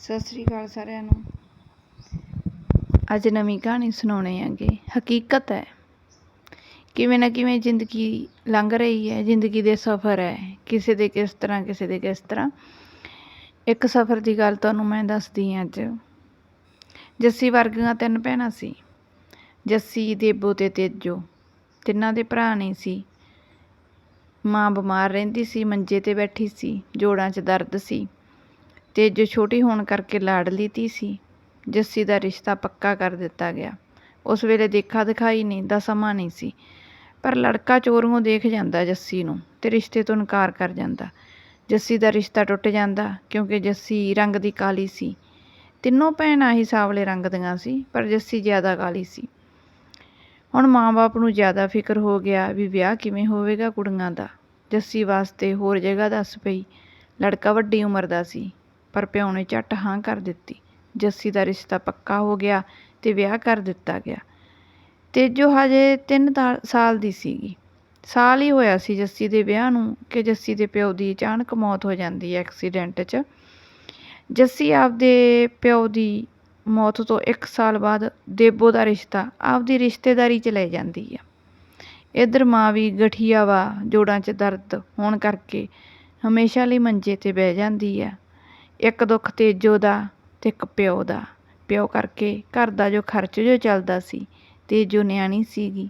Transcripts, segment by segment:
ਸਤਿ ਸ੍ਰੀ ਅਕਾਲ ਸਾਰਿਆਂ ਨੂੰ। ਅੱਜ ਨਵੀਂ ਕਹਾਣੀ ਸੁਣਾਉਣੇ ਆਂਗੇ ਹਕੀਕਤ ਹੈ। ਕਿਵੇਂ ਨਾ ਕਿਵੇਂ ਜ਼ਿੰਦਗੀ ਲੰਘ ਰਹੀ ਹੈ। ਜ਼ਿੰਦਗੀ ਦੇ ਸਫ਼ਰ ਹੈ। ਕਿਸੇ ਦੇ ਕਿਸ ਤਰ੍ਹਾਂ, ਕਿਸੇ ਦੇ ਕਿਸ ਤਰ੍ਹਾਂ। ਇੱਕ ਸਫ਼ਰ ਦੀ ਗੱਲ ਤੁਹਾਨੂੰ ਮੈਂ ਦੱਸਦੀ ਹਾਂ ਅੱਜ। ਜੱਸੀ ਵਰਗੀਆਂ ਤਿੰਨ ਭੈਣਾਂ ਸੀ। ਜੱਸੀ ਦੇਬੋ ਤੇ ਤੇਜੋ। ਤਿੰਨਾਂ ਦੇ ਭਰਾ ਨਹੀਂ ਸੀ। ਮਾਂ ਬਿਮਾਰ ਰਹਿੰਦੀ ਸੀ, ਮੰਜੇ ਤੇ ਬੈਠੀ ਸੀ, ਜੋੜਾਂ 'ਚ ਦਰਦ ਸੀ। ਤੇ ਜੋ ਛੋਟੀ ਹੋਣ ਕਰਕੇ ਲਾਡਲੀ ਧੀ ਸੀ, ਜੱਸੀ ਦਾ ਰਿਸ਼ਤਾ ਪੱਕਾ ਕਰ ਦਿੱਤਾ ਗਿਆ। ਉਸ ਵੇਲੇ ਦੇਖਾ ਦਿਖਾਈ ਨਹੀਂ ਦਾ ਸਮਾਂ ਨਹੀਂ ਸੀ, ਪਰ ਲੜਕਾ ਚੋਰੀਓਂ ਦੇਖ ਜਾਂਦਾ ਜੱਸੀ ਨੂੰ ਤੇ ਰਿਸ਼ਤੇ ਤੋਂ ਇਨਕਾਰ ਕਰ ਜਾਂਦਾ। ਜੱਸੀ ਦਾ ਰਿਸ਼ਤਾ ਟੁੱਟ ਜਾਂਦਾ ਕਿਉਂਕਿ ਜੱਸੀ ਰੰਗ ਦੀ ਕਾਲੀ ਸੀ। ਤਿੰਨੋਂ ਭੈਣਾਂ ਹੀ ਸਾਵਲੇ ਰੰਗ ਦੀਆਂ ਸੀ, ਪਰ ਜੱਸੀ ਜ਼ਿਆਦਾ ਕਾਲੀ ਸੀ। ਹੁਣ ਮਾਂ-ਬਾਪ ਨੂੰ ਜ਼ਿਆਦਾ ਫਿਕਰ ਹੋ ਗਿਆ ਵੀ ਵਿਆਹ ਕਿਵੇਂ ਹੋਵੇਗਾ ਕੁੜੀਆਂ ਦਾ। ਜੱਸੀ ਵਾਸਤੇ ਹੋਰ ਜਗ੍ਹਾ ਦੱਸ ਪਈ। ਲੜਕਾ ਵੱਡੀ ਉਮਰ ਦਾ ਸੀ। ਪਰ ਪਿਓ ਨੇ ਝੱਟ ਹਾਂ ਕਰ ਦਿੱਤੀ। ਜੱਸੀ ਦਾ ਰਿਸ਼ਤਾ ਪੱਕਾ ਹੋ ਗਿਆ ਤੇ ਵਿਆਹ ਕਰ ਦਿੱਤਾ ਗਿਆ। ਤੇ ਜੋ ਹਜੇ 3 ਸਾਲ ਦੀ ਸੀਗੀ। ਸਾਲ ਹੀ ਹੋਇਆ ਸੀ ਜੱਸੀ ਦੇ ਵਿਆਹ ਨੂੰ ਕਿ ਜੱਸੀ ਦੇ ਪਿਓ ਦੀ ਅਚਾਨਕ ਮੌਤ ਹੋ ਜਾਂਦੀ ਹੈ ਐਕਸੀਡੈਂਟ 'ਚ। ਜੱਸੀ ਆਪਦੇ ਪਿਓ ਦੀ ਮੌਤ ਤੋਂ 1 ਸਾਲ ਬਾਅਦ ਦੇਬੋ ਦਾ ਰਿਸ਼ਤਾ ਆਪਦੀ ਰਿਸ਼ਤੇਦਾਰੀ 'ਚ ਲੈ ਜਾਂਦੀ ਆ ਇਧਰ ਮਾਂ ਵੀ ਗਠੀਆ ਵਾ ਜੋੜਾਂ 'ਚ ਦਰਦ ਹੋਣ ਕਰਕੇ ਹਮੇਸ਼ਾ ਲਈ ਮੰਜੇ ਤੇ ਬਹਿ ਜਾਂਦੀ ਆ ਇੱਕ ਦੁੱਖ ਤੇਜੋ ਦਾ ਤੇ ਇੱਕ ਪਿਓ ਦਾ। ਪਿਓ ਕਰਕੇ ਘਰ ਦਾ ਜੋ ਖਰਚ ਜੋ ਚੱਲਦਾ ਸੀ, ਤੇਜੋ ਨਿਆਣੀ ਸੀਗੀ।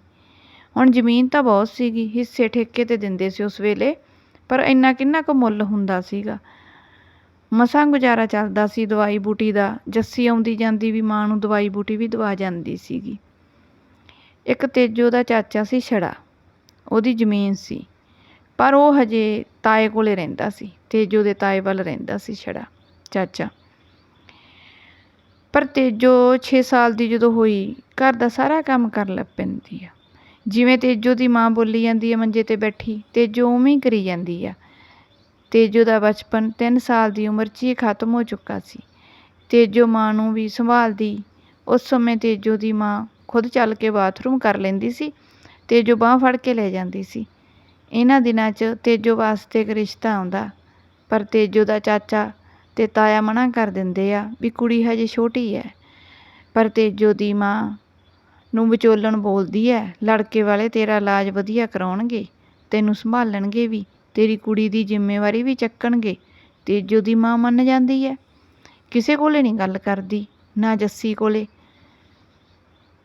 ਹੁਣ ਜ਼ਮੀਨ ਤਾਂ ਬਹੁਤ ਸੀਗੀ, ਹਿੱਸੇ ਠੇਕੇ ਤੇ ਦਿੰਦੇ ਸੀ ਉਸ ਵੇਲੇ, ਪਰ ਇੰਨਾ ਕਿੰਨਾ ਕੁ ਮੁੱਲ ਹੁੰਦਾ ਸੀਗਾ। ਮਸਾਂ ਗੁਜ਼ਾਰਾ ਚੱਲਦਾ ਸੀ, ਦਵਾਈ ਬੂਟੀ ਦਾ। ਜੱਸੀ ਆਉਂਦੀ ਜਾਂਦੀ ਵੀ, ਮਾਂ ਨੂੰ ਦਵਾਈ ਬੂਟੀ ਵੀ ਦਵਾ ਜਾਂਦੀ ਸੀਗੀ। ਇੱਕ ਤੇਜੋ ਦਾ ਚਾਚਾ ਸੀ ਛੜਾ, ਉਹਦੀ ਜ਼ਮੀਨ ਸੀ। ਪਰ ਉਹ ਹਜੇ ਤਾਏ ਕੋਲੇ ਰਹਿੰਦਾ ਸੀ, ਤੇਜੋ ਦੇ ਤਾਏ ਵੱਲ ਰਹਿੰਦਾ ਸੀ ਛੜਾ। ਚਾਚਾ। ਪਰ ਤੇਜੋ 6 ਸਾਲ ਦੀ ਜਦੋਂ ਹੋਈ, ਘਰ ਦਾ ਸਾਰਾ ਕੰਮ ਕਰਨ ਲੱਗ ਪੈਂਦੀ ਆ। ਜਿਵੇਂ ਤੇਜੋ ਦੀ ਮਾਂ ਬੋਲੀ ਜਾਂਦੀ ਹੈ ਮੰਜੇ ਤੇ ਬੈਠੀ, ਤੇਜੋ ਉਵੇਂ ਹੀ ਕਰੀ ਜਾਂਦੀ ਆ। ਤੇਜੋ ਦਾ ਬਚਪਨ 3 ਸਾਲ ਦੀ ਉਮਰ 'ਚ ਹੀ ਖਤਮ ਹੋ ਚੁੱਕਾ ਸੀ। ਤੇਜੋ ਮਾਂ ਨੂੰ ਵੀ ਸੰਭਾਲਦੀ। ਉਸ ਸਮੇਂ ਤੇਜੋ ਦੀ ਮਾਂ ਖੁਦ ਚੱਲ ਕੇ ਬਾਥਰੂਮ ਕਰ ਲੈਂਦੀ ਸੀ। ਤੇਜੋ ਬਾਹ ਫੜ ਕੇ ਲੈ ਜਾਂਦੀ ਸੀ। ਇਹਨਾਂ ਦਿਨਾਂ 'ਚ ਤੇਜੋ ਵਾਸਤੇ ਇੱਕ ਰਿਸ਼ਤਾ ਆਉਂਦਾ। ਪਰ ਤੇਜੋ ਦਾ ਚਾਚਾ ਅਤੇ ਤਾਇਆ ਮਨਾ ਕਰ ਦਿੰਦੇ ਆ ਵੀ ਕੁੜੀ ਹਜੇ ਛੋਟੀ ਹੈ ਪਰ ਤੇਜੋ ਦੀ ਮਾਂ ਨੂੰ ਵਿਚੋਲਣ ਬੋਲਦੀ ਹੈ ਲੜਕੇ ਵਾਲੇ ਤੇਰਾ ਇਲਾਜ ਵਧੀਆ ਕਰਾਉਣਗੇ, ਤੈਨੂੰ ਸੰਭਾਲਣਗੇ ਵੀ, ਤੇਰੀ ਕੁੜੀ ਦੀ ਜ਼ਿੰਮੇਵਾਰੀ ਵੀ ਚੱਕਣਗੇ। ਤੇਜੋ ਦੀ ਮਾਂ ਮੰਨ ਜਾਂਦੀ ਹੈ ਕਿਸੇ ਕੋਲੇ ਨਹੀਂ ਗੱਲ ਕਰਦੀ, ਨਾ ਜੱਸੀ ਕੋਲੇ।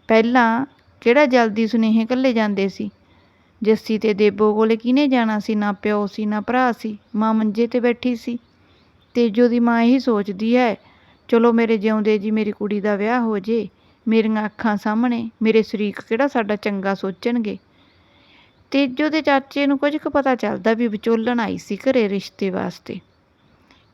ਪਹਿਲਾਂ ਕਿਹੜਾ ਜਲਦੀ ਸੁਨੇਹੇ ਕੱਲੇ ਜਾਂਦੇ ਸੀ? ਜੱਸੀ ਤੇ ਦੇਬੋ ਕੋਲੇ ਕਿਹਨੇ ਜਾਣਾ ਸੀ, ਨਾ ਪਿਓ ਸੀ, ਨਾ ਭਰਾ ਸੀ? ਮਾਂ ਮੰਜੇ ਤੇ ਬੈਠੀ ਸੀ। ਤੇਜੋ ਦੀ ਮਾਂ ਇਹੀ ਸੋਚਦੀ ਹੈ ਚਲੋ ਮੇਰੇ ਜਿਉਂਦੇ ਜੀ ਮੇਰੀ ਕੁੜੀ ਦਾ ਵਿਆਹ ਹੋ ਜੇ, ਮੇਰੀਆਂ ਅੱਖਾਂ ਸਾਹਮਣੇ, ਮੇਰੇ ਸ਼ਰੀਕ ਕਿਹੜਾ ਸਾਡਾ ਚੰਗਾ ਸੋਚਣਗੇ? ਤੇਜੋ ਦੇ ਚਾਚੇ ਨੂੰ ਕੁਝ ਕੁ ਪਤਾ ਚੱਲਦਾ ਵੀ ਵਿਚੋਲਣ ਆਈ ਸੀ ਘਰੇ ਰਿਸ਼ਤੇ ਵਾਸਤੇ।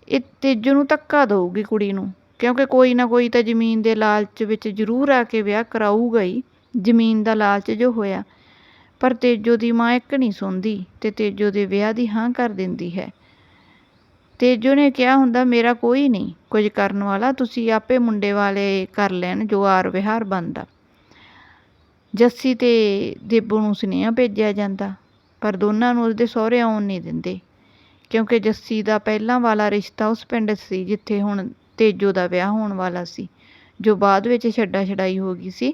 ਇਹ ਤੇਜੋ ਨੂੰ ਧੱਕਾ ਦਊਗੀ ਕੁੜੀ ਨੂੰ, ਕਿਉਂਕਿ ਕੋਈ ਨਾ ਕੋਈ ਤਾਂ ਜ਼ਮੀਨ ਦੇ ਲਾਲਚ ਵਿੱਚ ਜ਼ਰੂਰ ਆ ਕੇ ਵਿਆਹ ਕਰਾਊਗਾ ਹੀ, ਜ਼ਮੀਨ ਦਾ ਲਾਲਚ ਜੋ ਹੋਇਆ। ਪਰ ਤੇਜੋ ਦੀ ਮਾਂ ਇੱਕ ਨਹੀਂ ਸੁਣਦੀ ਤੇ ਤੇਜੋ ਦੇ ਵਿਆਹ ਦੀ ਹਾਂ ਕਰ ਦਿੰਦੀ ਹੈ। ਤੇਜੋ ਨੇ ਕਿਹਾ ਹੁੰਦਾ, ਮੇਰਾ ਕੋਈ ਨਹੀਂ, ਕੁਝ ਕਰਨ ਵਾਲਾ, ਤੁਸੀਂ ਆਪੇ ਮੁੰਡੇ ਵਾਲੇ ਕਰ ਲੈਣ ਜੋ ਆਰ ਵਿਹਾਰ ਬਣਦਾ। ਜੱਸੀ ਤੇ ਦੇਬੋ ਨੂੰ ਸੁਨੇਹਾ ਭੇਜਿਆ ਜਾਂਦਾ, ਪਰ ਦੋਨਾਂ ਨੂੰ ਉਸਦੇ ਸਹੁਰੇ ਆਉਣ ਨਹੀਂ ਦਿੰਦੇ, ਕਿਉਂਕਿ ਜੱਸੀ ਦਾ ਪਹਿਲਾਂ ਵਾਲਾ ਰਿਸ਼ਤਾ ਉਸ ਪਿੰਡ ਸੀ, ਜਿੱਥੇ ਹੁਣ ਤੇਜੋ ਦਾ ਵਿਆਹ ਹੋਣ ਵਾਲਾ ਸੀ, ਜੋ ਬਾਅਦ ਵਿੱਚ ਛੱਡਾ ਛਡਾਈ ਹੋ ਗਈ ਸੀ।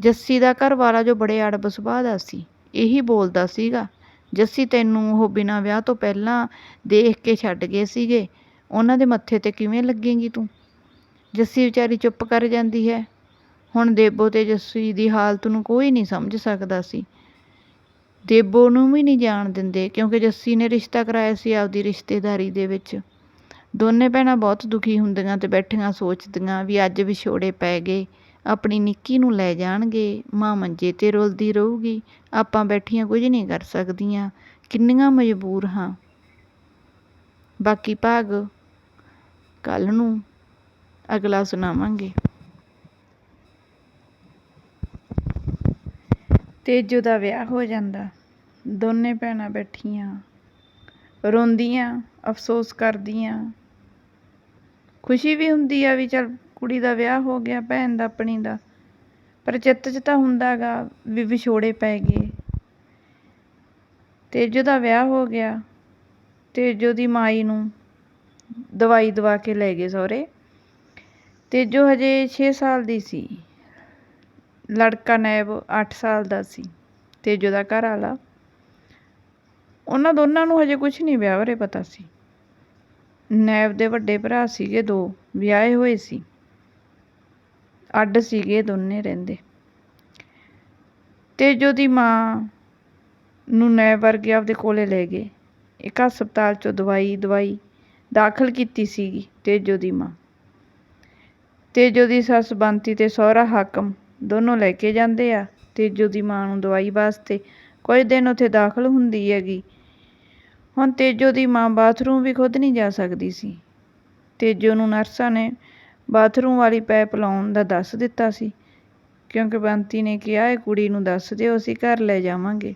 ਜੱਸੀ ਦਾ ਘਰ ਵਾਲਾ ਜੋ ਬੜੇ ਅੜਬ ਸੁਭਾਅ ਦਾ ਸੀ, ਇਹੀ ਬੋਲਦਾ ਸੀਗਾ ਜੱਸੀ ਤੈਨੂੰ ਉਹ ਬਿਨਾਂ ਵਿਆਹ ਤੋਂ ਪਹਿਲਾਂ ਦੇਖ ਕੇ ਛੱਡ ਗਏ ਸੀਗੇ, ਉਹਨਾਂ ਦੇ ਮੱਥੇ ਤੇ ਕਿਵੇਂ ਲੱਗੇਂਗੀ ਤੂੰ? ਜੱਸੀ ਵਿਚਾਰੀ ਚੁੱਪ ਕਰ ਜਾਂਦੀ ਹੈ। ਹੁਣ ਦੇਬੋ ਤੇ ਜੱਸੀ ਦੀ ਹਾਲਤ ਨੂੰ ਕੋਈ ਨਹੀਂ ਸਮਝ ਸਕਦਾ ਸੀ। ਦੇਬੋ ਨੂੰ ਵੀ ਨਹੀਂ ਜਾਣ ਦਿੰਦੇ, ਕਿਉਂਕਿ ਜੱਸੀ ਨੇ ਰਿਸ਼ਤਾ ਕਰਾਇਆ ਸੀ ਆਪਦੀ ਰਿਸ਼ਤੇਦਾਰੀ ਦੇ ਵਿੱਚ। ਦੋਨੇ ਭੈਣਾਂ ਬਹੁਤ ਦੁਖੀ ਹੁੰਦੀਆਂ ਤੇ ਬੈਠੀਆਂ ਸੋਚਦੀਆਂ ਵੀ ਅੱਜ ਵਿਛੋੜੇ ਪੈ ਗਏ। ਆਪਣੀ ਨਿੱਕੀ ਨੂੰ ਲੈ ਜਾਣਗੇ। ਮਾਂ ਮੰਜੇ ਤੇ ਰੁਲਦੀ ਰਹੂਗੀ। ਆਪਾਂ ਬੈਠੀਆਂ ਕੁਝ ਨਹੀਂ ਕਰ ਸਕਦੀਆਂ। ਕਿੰਨੀਆਂ ਮਜਬੂਰ ਹਾਂ। ਬਾਕੀ ਭਾਗ ਕੱਲ ਨੂੰ ਅਗਲਾ ਸੁਣਾਵਾਂਗੇ। ਤੇਜੋ ਦਾ ਵਿਆਹ ਹੋ ਜਾਂਦਾ। ਦੋਨੇ ਭੈਣਾਂ ਬੈਠੀਆਂ। ਰੋਂਦੀਆਂ, ਅਫਸੋਸ ਕਰਦੀਆਂ। ਖੁਸ਼ੀ ਵੀ ਹੁੰਦੀ ਆ ਵੀ ਚਲ ਕੁੜੀ ਦਾ ਵਿਆਹ ਹੋ ਗਿਆ, ਭੈਣ ਦਾ, ਆਪਣੀ ਦਾ। ਪਰ ਚਿੱਤ 'ਚ ਤਾਂ ਹੁੰਦਾ ਗਾ ਵੀ ਵਿਛੋੜੇ ਪੈ ਗਏ। ਤੇਜੋ ਦਾ ਵਿਆਹ ਹੋ ਗਿਆ, ਤੇਜੋ ਦੀ ਮਾਈ ਨੂੰ ਦਵਾਈ ਦਵਾ ਕੇ ਲੈ ਗਏ ਸਹੁਰੇ। ਤੇਜੋ ਹਜੇ 6 ਸਾਲ ਦੀ ਸੀ। ਲੜਕਾ ਨੈਬ 8 ਸਾਲ ਦਾ ਸੀ, ਤੇਜੋ ਦਾ ਘਰ ਵਾਲਾ। ਉਹਨਾਂ ਦੋਨਾਂ ਨੂੰ ਹਜੇ ਕੁਝ ਨਹੀਂ ਵਿਆਹ ਬਾਰੇ ਪਤਾ ਸੀ। ਨੈਬ ਦੇ ਵੱਡੇ ਭਰਾ ਸੀਗੇ ਦੋ, ਵਿਆਹੇ ਹੋਏ ਸੀ। ਅੱਡ ਸੀਗੇ ਦੋਨੇ ਰਹਿੰਦੇ। ਤੇਜੋ ਦੀ ਮਾਂ ਨੂੰ ਨੈ ਵਰਗੇ ਆਪਦੇ ਕੋਲੇ ਲੈ ਗਏ, ਇੱਕ ਹਸਪਤਾਲ ਚੋਂ ਦਵਾਈ ਦਵਾਈ ਦਾਖਲ ਕੀਤੀ ਸੀਗੀ ਤੇਜੋ ਦੀ ਮਾਂ। ਤੇਜੋ ਦੀ ਸੱਸ ਬੰਤੀ ਤੇ ਸਹੁਰਾ ਹਾਕਮ ਦੋਨੋਂ ਲੈ ਕੇ ਜਾਂਦੇ ਆ। ਤੇਜੋ ਦੀ ਮਾਂ ਨੂੰ ਦਵਾਈ ਵਾਸਤੇ ਕੁਝ ਦਿਨ ਉੱਥੇ ਦਾਖਲ ਹੁੰਦੀ ਹੈਗੀ। ਹੁਣ ਤੇਜੋ ਦੀ ਮਾਂ ਬਾਥਰੂਮ ਵੀ ਖੁਦ ਨਹੀਂ ਜਾ ਸਕਦੀ ਸੀ। ਤੇਜੋ ਨੂੰ ਨਰਸਾਂ ਨੇ ਬਾਥਰੂਮ ਵਾਲੀ ਪੈਪ ਲਾਉਣ ਦਾ ਦੱਸ ਦਿੱਤਾ ਸੀ। ਕਿਉਂਕਿ ਬੰਤੀ ਨੇ ਕਿਹਾ, ਇਹ ਕੁੜੀ ਨੂੰ ਦੱਸ ਦਿਓ, ਅਸੀਂ ਘਰ ਲੈ ਜਾਵਾਂਗੇ।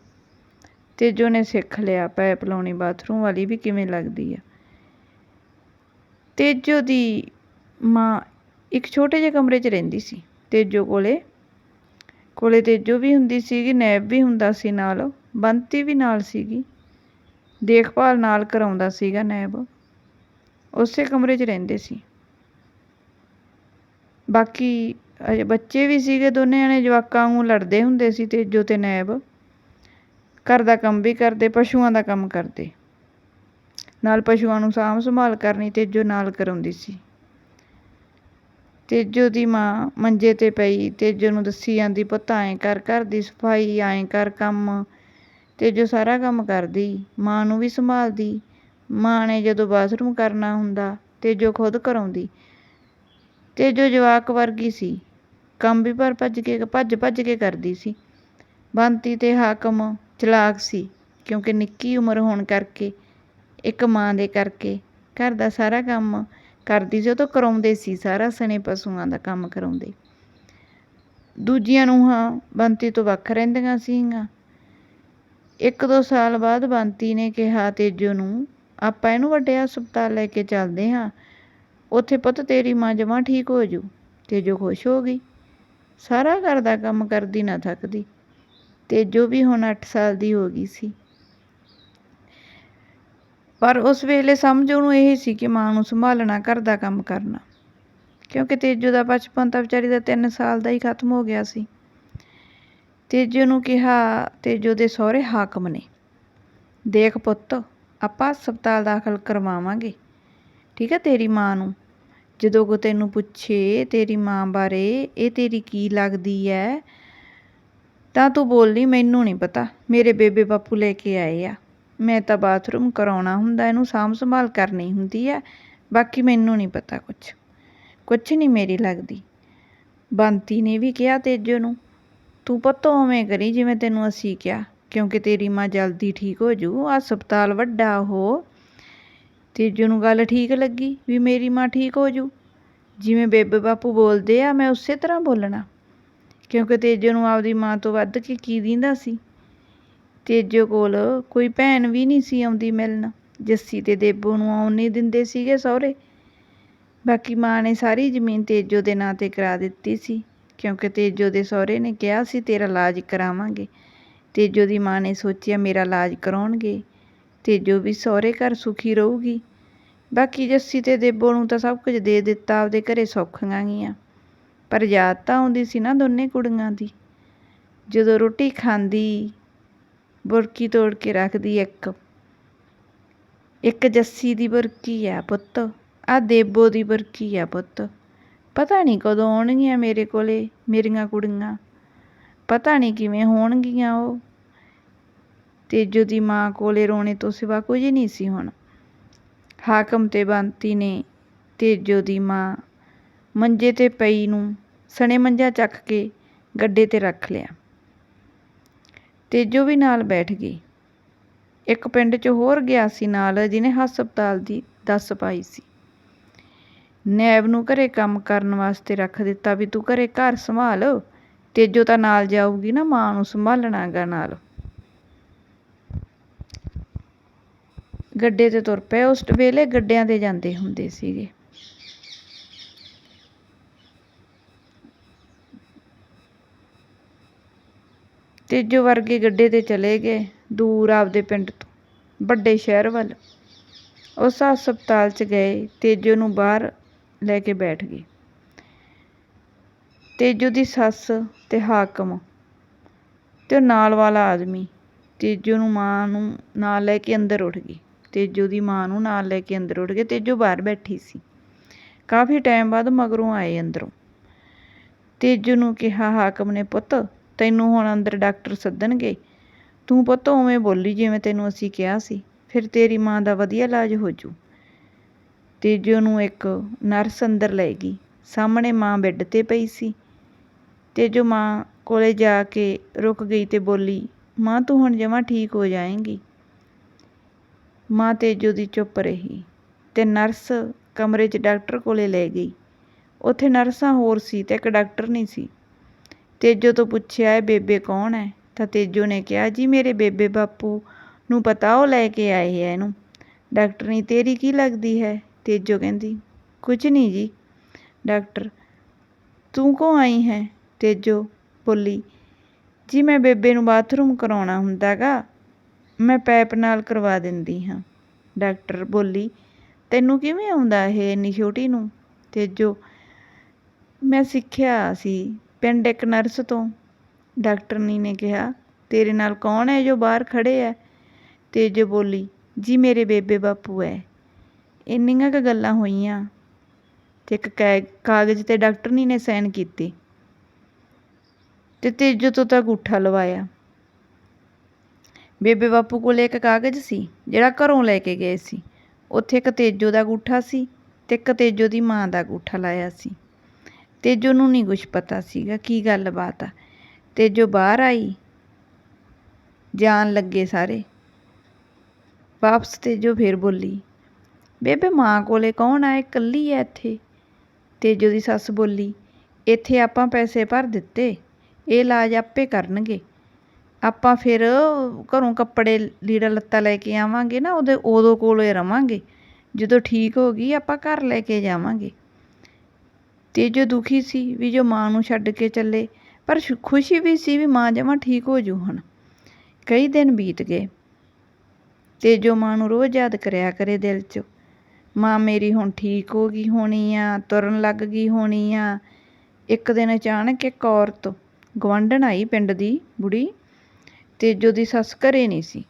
ਤੇਜੋ ਨੇ ਸਿੱਖ ਲਿਆ, ਪੈਪ ਲਾਉਣੀ ਬਾਥਰੂਮ ਵਾਲੀ ਵੀ ਕਿਵੇਂ ਲੱਗਦੀ ਆ। ਤੇਜੋ ਦੀ ਮਾਂ ਇੱਕ ਛੋਟੇ ਜਿਹੇ ਕਮਰੇ 'ਚ ਰਹਿੰਦੀ ਸੀ। ਤੇਜੋ ਕੋਲੇ ਕੋਲੇ ਤੇਜੋ ਵੀ ਹੁੰਦੀ ਸੀਗੀ, ਨੈਬ ਵੀ ਹੁੰਦਾ ਸੀ ਨਾਲ, ਬੰਤੀ ਵੀ ਨਾਲ ਸੀਗੀ। ਦੇਖਭਾਲ ਨਾਲ ਕਰਾਉਂਦਾ ਸੀਗਾ ਨੈਬ। ਉਸੇ ਕਮਰੇ 'ਚ ਰਹਿੰਦੇ ਸੀ। ਬਾਕੀ ਅਜੇ ਬੱਚੇ ਵੀ ਸੀਗੇ ਦੋਨੇ ਜਣੇ, ਜਵਾਕਾਂ ਵਾਂਗੂ ਲੜਦੇ ਹੁੰਦੇ ਸੀ ਤੇਜੋ ਤੇ ਨੈਬ। ਘਰ ਦਾ ਕੰਮ ਵੀ ਕਰਦੇ, ਪਸ਼ੂਆਂ ਦਾ ਕੰਮ ਕਰਦੇ। ਨਾਲ ਪਸ਼ੂਆਂ ਨੂੰ ਸਾਂਭ ਸੰਭਾਲ ਕਰਨੀ ਤੇਜੋ ਨਾਲ ਕਰਾਉਂਦੀ ਸੀ। ਤੇਜੋ ਦੀ ਮਾਂ ਮੰਜੇ ਤੇ ਪਈ ਤੇਜੋ ਨੂੰ ਦੱਸੀ ਜਾਂਦੀ ਪੁੱਤ ਐਂ ਕਰ, ਘਰ ਦੀ ਸਫ਼ਾਈ ਐਂ ਕਰ ਕੰਮ। ਤੇਜੋ ਸਾਰਾ ਕੰਮ ਕਰਦੀ, ਮਾਂ ਨੂੰ ਵੀ ਸੰਭਾਲਦੀ। ਮਾਂ ਨੇ ਜਦੋਂ ਬਾਥਰੂਮ ਕਰਨਾ ਹੁੰਦਾ ਤੇਜੋ ਖੁਦ ਕਰਾਉਂਦੀ ਤੇਜੋ ਜਵਾਕ ਵਰਗੀ ਸੀ, ਕੰਮ ਵੀ ਪਰ ਭੱਜ ਕੇ, ਭੱਜ ਭੱਜ ਕੇ ਕਰਦੀ ਸੀ। ਬੰਤੀ ਤੇ ਹਾਕਮ ਚਲਾਕ ਸੀ, ਕਿਉਂਕਿ ਨਿੱਕੀ ਉਮਰ ਹੋਣ ਕਰਕੇ, ਇੱਕ ਮਾਂ ਦੇ ਕਰਕੇ ਘਰ ਦਾ ਸਾਰਾ ਕੰਮ ਕਰਦੀ ਸੀ, ਉਹ ਤੋਂ ਕਰਾਉਂਦੇ ਸੀ, ਸਾਰਾ ਸਣੇ ਪਸ਼ੂਆਂ ਦਾ ਕੰਮ ਕਰਾਉਂਦੇ। ਦੂਜੀਆਂ ਨੂੰਹਾਂ ਬੰਤੀ ਤੋਂ ਵੱਖ ਰਹਿੰਦੀਆਂ ਸੀਗੀਆਂ। ਇੱਕ ਦੋ ਸਾਲ ਬਾਅਦ ਬੰਤੀ ਨੇ ਕਿਹਾ, ਤੇਜੋ ਨੂੰ, ਆਪਾਂ ਇਹਨੂੰ ਵੱਡੇ ਹਸਪਤਾਲ ਲੈ ਕੇ ਚੱਲਦੇ ਹਾਂ ਉੱਥੇ ਪੁੱਤ ਤੇਰੀ ਮਾਂ ਜਮਾਂ ਠੀਕ ਹੋ ਜੂ ਤੇਜੋ ਖੁਸ਼ ਹੋ ਗਈ। ਸਾਰਾ ਘਰ ਦਾ ਕੰਮ ਕਰਦੀ ਨਾ ਥੱਕਦੀ। ਤੇਜੋ ਵੀ ਹੁਣ 8 ਸਾਲ ਦੀ ਹੋ ਗਈ ਸੀ। ਪਰ ਉਸ ਵੇਲੇ ਸਮਝ ਉਹਨੂੰ ਇਹ ਸੀ ਕਿ ਮਾਂ ਨੂੰ ਸੰਭਾਲਣਾ, ਘਰ ਦਾ ਕੰਮ ਕਰਨਾ। ਕਿਉਂਕਿ ਤੇਜੋ ਦਾ ਬਚਪਨ ਤਾਂ ਵਿਚਾਰੀ ਦਾ 3 ਸਾਲ ਦਾ ਹੀ ਖਤਮ ਹੋ ਗਿਆ ਸੀ। ਤੇਜੋ ਨੂੰ ਕਿਹਾ, ਤੇਜੋ ਦੇ ਸਹੁਰੇ ਹਾਕਮ ਨੇ। ਦੇਖ ਪੁੱਤ, ਆਪਾਂ ਹਸਪਤਾਲ ਦਾਖਲ ਕਰਵਾਵਾਂਗੇ। ਠੀਕ ਹੈ, ਤੇਰੀ ਮਾਂ ਨੂੰ। ਜਦੋਂ ਕੋ ਤੈਨੂੰ ਪੁੱਛੇ, ਤੇਰੀ ਮਾਂ ਬਾਰੇ ਇਹ ਤੇਰੀ ਕੀ ਲੱਗਦੀ ਹੈ, ਤਾਂ ਤੂੰ ਬੋਲੀ ਮੈਨੂੰ ਨਹੀਂ ਪਤਾ। ਮੇਰੇ ਬੇਬੇ ਬਾਪੂ ਲੈ ਕੇ ਆਏ ਆ। ਮੈਂ ਤਾਂ ਬਾਥਰੂਮ ਕਰਾਉਣਾ ਹੁੰਦਾ, ਇਹਨੂੰ ਸਾਂਭ ਸੰਭਾਲ ਕਰਨੀ ਹੁੰਦੀ ਹੈ। ਬਾਕੀ ਮੈਨੂੰ ਨਹੀਂ ਪਤਾ ਕੁਛ। ਕੁਛ ਨਹੀਂ ਮੇਰੀ ਲੱਗਦੀ। ਬੰਤੀ ਨੇ ਵੀ ਕਿਹਾ ਤੇਜੋ ਨੂੰ, ਤੂੰ ਪੁੱਤ ਉਵੇਂ ਕਰੀ ਜਿਵੇਂ ਤੈਨੂੰ ਅਸੀਂ ਕਿਹਾ, ਕਿਉਂਕਿ ਤੇਰੀ ਮਾਂ ਜਲਦੀ ਠੀਕ ਹੋ ਜੂ। ਹਸਪਤਾਲ ਵੱਡਾ ਉਹ। ਤੇਜੋ ਨੂੰ ਗੱਲ ਠੀਕ ਲੱਗੀ ਵੀ ਮੇਰੀ ਮਾਂ ਠੀਕ ਹੋ ਜੂ, ਜਿਵੇਂ ਬੇਬੇ ਬਾਪੂ ਬੋਲਦੇ ਆ, ਮੈਂ ਉਸੇ ਤਰ੍ਹਾਂ ਬੋਲਣਾ। ਕਿਉਂਕਿ ਤੇਜੋ ਨੂੰ ਆਪਦੀ ਮਾਂ ਤੋਂ ਵੱਧ ਕੇ ਕੀ ਦਿੰਦਾ ਸੀ? ਤੇਜੋ ਕੋਲ ਕੋਈ ਭੈਣ ਵੀ ਨਹੀਂ ਸੀ ਆਉਂਦੀ ਮਿਲਣ। ਜੱਸੀ ਤੇ ਦੇਬੋ ਨੂੰ ਆਉਣ ਨਹੀਂ ਦਿੰਦੇ ਸੀਗੇ ਸਹੁਰੇ। ਬਾਕੀ ਮਾਂ ਨੇ ਸਾਰੀ ਜ਼ਮੀਨ ਤੇਜੋ ਦੇ ਨਾਂ ਤੇ ਕਰਾ ਦਿੱਤੀ ਸੀ। ਕਿਉਂਕਿ ਤੇਜੋ ਦੇ ਸਹੁਰੇ ਨੇ ਕਿਹਾ ਸੀ, ਤੇਰਾ ਇਲਾਜ ਕਰਾਵਾਂਗੇ। ਤੇਜੋ ਦੀ ਮਾਂ ਨੇ ਸੋਚਿਆ, ਮੇਰਾ ਇਲਾਜ ਕਰਾਉਣਗੇ। ਤੇਜੋ ਵੀ ਸਹੁਰੇ ਘਰ ਸੁਖੀ ਰਹੂਗੀ। ਬਾਕੀ ਜੱਸੀ ਤੇ ਦੇਬੋ ਨੂੰ ਤਾਂ ਸਭ ਕੁਝ ਦੇ ਦਿੱਤਾ, ਆਪਦੇ ਘਰੇ ਸੌਖੀਆਂ ਗਈਆਂ। ਪਰ ਯਾਦ ਤਾਂ ਆਉਂਦੀ ਸੀ ਨਾ ਦੋਨੇ ਕੁੜੀਆਂ ਦੀ। ਜਦੋਂ ਰੋਟੀ ਖਾਂਦੀ, ਬੁਰਕੀ ਤੋੜ ਕੇ ਰੱਖਦੀ ਇੱਕ। ਇੱਕ ਜੱਸੀ ਦੀ ਬੁਰਕੀ ਆ ਪੁੱਤ, ਆ ਦੇਬੋ ਦੀ ਬੁਰਕੀ ਆ ਪੁੱਤ। ਪਤਾ ਨਹੀਂ ਕਦੋਂ ਆਉਣਗੀਆਂ ਮੇਰੇ ਕੋਲੇ ਮੇਰੀਆਂ ਕੁੜੀਆਂ। ਪਤਾ ਨਹੀਂ ਕਿਵੇਂ ਹੋਣਗੀਆਂ ਉਹ। ਤੇਜੋ ਦੀ ਮਾਂ ਕੋਲੇ ਰੋਣੇ ਤੋਂ ਸਿਵਾ ਕੁਝ ਨਹੀਂ ਸੀ ਹੁਣ। ਹਾਕਮ ਤੇ ਬੰਤੀ ਨੇ ਤੇਜੋ ਦੀ ਮਾਂ ਮੰਜੇ ਤੇ ਪਈ ਨੂੰ ਸਣੇ ਮੰਜਾ ਚੱਕ ਕੇ ਗੱਡੇ ਤੇ ਰੱਖ ਲਿਆ। ਤੇਜੋ ਵੀ ਨਾਲ ਬੈਠ ਗਈ। ਇੱਕ ਪਿੰਡ 'ਚ ਹੋਰ ਗਿਆ ਸੀ ਨਾਲ, ਜਿਹਨੇ ਹਸਪਤਾਲ ਦੀ ਦੱਸ ਪਾਈ ਸੀ। ਨੈਬ ਨੂੰ ਘਰੇ ਕੰਮ ਕਰਨ ਵਾਸਤੇ ਰੱਖ ਦਿੱਤਾ ਵੀ ਤੂੰ ਘਰੇ ਘਰ ਸੰਭਾਲ, ਤੇਜੋ ਤਾਂ ਨਾਲ ਜਾਊਗੀ ਨਾ, ਮਾਂ ਨੂੰ ਸੰਭਾਲਣਾਗਾ ਨਾਲ। ਗੱਡੇ ਤੇ ਤੁਰ ਪਏ। ਉਸ ਵੇਲੇ ਗੱਡਿਆਂ ਤੇ ਜਾਂਦੇ ਹੁੰਦੇ ਸੀਗੇ। ਤੇਜੋ ਵਰਗੇ ਗੱਡੇ ਤੇ ਚਲੇ ਗਏ। ਦੂਰ ਆਪਦੇ ਪਿੰਡ ਤੋਂ, ਵੱਡੇ ਸ਼ਹਿਰ ਵੱਲ। ਉਸ ਹਸਪਤਾਲ 'ਚ ਗਏ। ਤੇਜੋ ਨੂੰ ਬਾਹਰ ਲੈ ਕੇ ਬੈਠ ਗਏ ਤੇਜੋ ਦੀ ਸੱਸ ਤੇ ਹਾਕਮ ਤੇ ਉਹ ਨਾਲ ਵਾਲਾ ਆਦਮੀ। ਤੇਜੋ ਨੂੰ ਮਾਂ ਨੂੰ ਨਾਲ ਲੈ ਕੇ ਅੰਦਰ ਉੱਠ ਗਈ। ਤੇਜੋ ਦੀ ਮਾਂ ਨੂੰ ਨਾਲ ਲੈ ਕੇ ਅੰਦਰ ਉੱਠ ਗਏ। ਤੇਜੋ ਬਾਹਰ ਬੈਠੀ ਸੀ। ਕਾਫੀ ਟਾਈਮ ਬਾਅਦ ਮਗਰੋਂ ਆਏ ਅੰਦਰੋਂ। ਤੇਜੋ ਨੂੰ ਕਿਹਾ, ਹਾਕਮ ਨੇ ਪੁੱਤ, ਤੈਨੂੰ ਹੁਣ ਅੰਦਰ ਡਾਕਟਰ ਸੱਦਣਗੇ। ਤੂੰ ਪੁੱਤ ਉਵੇਂ ਬੋਲੀ ਜਿਵੇਂ ਤੈਨੂੰ ਅਸੀਂ ਕਿਹਾ ਸੀ। ਫਿਰ ਤੇਰੀ ਮਾਂ ਦਾ ਵਧੀਆ ਇਲਾਜ ਹੋ ਜੂ ਤੇਜੋ ਨੂੰ ਇੱਕ ਨਰਸ ਅੰਦਰ ਲੈ ਗਈ। ਸਾਹਮਣੇ ਮਾਂ ਬੈੱਡ ਤੇ ਪਈ ਸੀ। ਤੇਜੋ ਮਾਂ ਕੋਲੇ ਜਾ ਕੇ ਰੁਕ ਗਈ ਤੇ ਬੋਲੀ, ਮਾਂ, ਤੂੰ ਹੁਣ ਜਮਾਂ ਠੀਕ ਹੋ ਜਾਏਂਗੀ। ਮਾਂ ਤੇਜੋ ਦੀ ਚੁੱਪ ਰਹੀ ਤੇ ਨਰਸ ਕਮਰੇ 'ਚ ਡਾਕਟਰ ਕੋਲੇ ਲੈ ਗਈ। ਉੱਥੇ ਨਰਸਾਂ ਹੋਰ ਸੀ ਤੇ ਇੱਕ ਡਾਕਟਰ ਨਹੀਂ ਸੀ। ਤੇਜੋ ਤੋਂ ਪੁੱਛਿਆ, ਇਹ ਬੇਬੇ ਕੌਣ ਹੈ? ਤਾਂ ਤੇਜੋ ਨੇ ਕਿਹਾ, ਜੀ, ਮੇਰੇ ਬੇਬੇ ਬਾਪੂ ਨੂੰ ਪਤਾ, ਉਹ ਲੈ ਕੇ ਆਏ ਹੈ ਇਹਨੂੰ। ਡਾਕਟਰਨੀ ਤੇਰੀ ਕੀ ਲੱਗਦੀ ਹੈ? ਤੇਜੋ ਕਹਿੰਦੀ ਕੁਝ ਨਹੀਂ ਜੀ। ਡਾਕਟਰ, ਤੂੰ ਕੋ ਆਈ ਹੈ? ਤੇਜੋ ਬੋਲੀ, ਜੀ, ਮੈਂ ਬੇਬੇ ਨੂੰ ਬਾਥਰੂਮ ਕਰਾਉਣਾ ਹੁੰਦਾਗਾ ਮੈਂ ਪੈਪ ਨਾਲ ਕਰਵਾ ਦਿੰਦੀ ਹਾਂ। ਡਾਕਟਰ ਬੋਲੀ, ਤੈਨੂੰ ਕਿਵੇਂ ਆਉਂਦਾ ਇਹ ਇੰਨੀ ਛੋਟੀ ਨੂੰ? ਤੇਜੋ, ਮੈਂ ਸਿੱਖਿਆ ਸੀ ਪਿੰਡ ਇੱਕ ਨਰਸ ਤੋਂ। ਡਾਕਟਰਨੀ ਨੇ ਕਿਹਾ, ਤੇਰੇ ਨਾਲ ਕੌਣ ਹੈ ਜੋ ਬਾਹਰ ਖੜੇ ਹੈ? ਤੇਜੋ ਬੋਲੀ, ਜੀ ਮੇਰੇ ਬੇਬੇ ਬਾਪੂ ਹੈ। ਇੰਨੀਆਂ ਕੁ ਗੱਲਾਂ ਹੋਈਆਂ ਤੇ ਇੱਕ ਕੈ- ਕਾਗਜ਼ ਤੇ ਡਾਕਟਰਨੀ ਨੇ ਸਾਈਨ ਕੀਤੀ ਤੇ ਤੇਜੋ ਤੋਂ ਤਾਂ ਅੰਗੂਠਾ ਲਵਾਇਆ। ਬੇਬੇ ਬਾਪੂ ਕੋਲ ਇੱਕ ਕਾਗਜ਼ ਸੀ, ਜਿਹੜਾ ਘਰੋਂ ਲੈ ਕੇ ਗਏ ਸੀ। ਉੱਥੇ ਇੱਕ ਤੇਜੋ ਦਾ ਅੰਗੂਠਾ ਸੀ ਤੇ ਇੱਕ ਤੇਜੋ ਦੀ ਮਾਂ ਦਾ ਅੰਗੂਠਾ ਲਾਇਆ ਸੀ। ਤੇਜੋ ਨੂੰ ਨਹੀਂ ਕੁਛ ਪਤਾ ਸੀਗਾ ਕੀ ਗੱਲਬਾਤ ਆ। ਤੇਜੋ ਬਾਹਰ ਆਈ, ਜਾਣ ਲੱਗੇ ਸਾਰੇ। ਵਾਪਸ ਤੇਜੋ ਫੇਰ ਬੋਲੀ, ਬੇਬੇ ਮਾਂ ਕੋਲੇ ਕੌਣ ਆਏ ਇਕੱਲੀ ਐ ਇੱਥੇ? ਤੇਜੋ ਦੀ ਸੱਸ ਬੋਲੀ, ਇੱਥੇ ਆਪਾਂ ਪੈਸੇ ਭਰ ਦਿੱਤੇ, ਇਹ ਇਲਾਜ ਆਪੇ ਕਰਨਗੇ। ਆਪਾਂ ਫਿਰ ਘਰੋਂ ਕੱਪੜੇ ਲੀੜਾ ਲੱਤਾ ਲੈ ਕੇ ਆਵਾਂਗੇ ਨਾ, ਉਹਦੇ, ਉਦੋਂ ਕੋਲੇ ਰਵਾਂਗੇ। ਜਦੋਂ ਠੀਕ ਹੋ ਗਈ, ਆਪਾਂ ਘਰ ਲੈ ਕੇ ਜਾਵਾਂਗੇ। ਤੇਜੋ ਦੁਖੀ ਸੀ, ਵੀ ਜੋ ਮਾਂ ਨੂੰ ਛੱਡ ਕੇ ਚੱਲੇ, ਪਰ ਖੁਸ਼ੀ ਵੀ ਸੀ ਵੀ ਮਾਂ ਜਮਾਂ ਠੀਕ ਹੋ ਜੂ ਹੁਣ। ਕਈ ਦਿਨ ਬੀਤ ਗਏ। ਤੇਜੋ ਮਾਂ ਨੂੰ ਰੋਜ਼ ਯਾਦ ਕਰਿਆ ਕਰੇ ਦਿਲ 'ਚ, ਮਾਂ ਮੇਰੀ ਹੁਣ ਠੀਕ ਹੋ ਗਈ ਹੋਣੀ ਆ, ਤੁਰਨ ਲੱਗ ਗਈ ਹੋਣੀ ਆ। ਇੱਕ ਦਿਨ ਅਚਾਨਕ ਇੱਕ ਔਰਤ ਗਵਾਂਢਣ ਆਈ ਪਿੰਡ ਦੀ ਬੁੜੀ। ਤੇਜੋ ਦੀ ਸੱਸ ਘਰੇ ਨਹੀਂ ਸੀ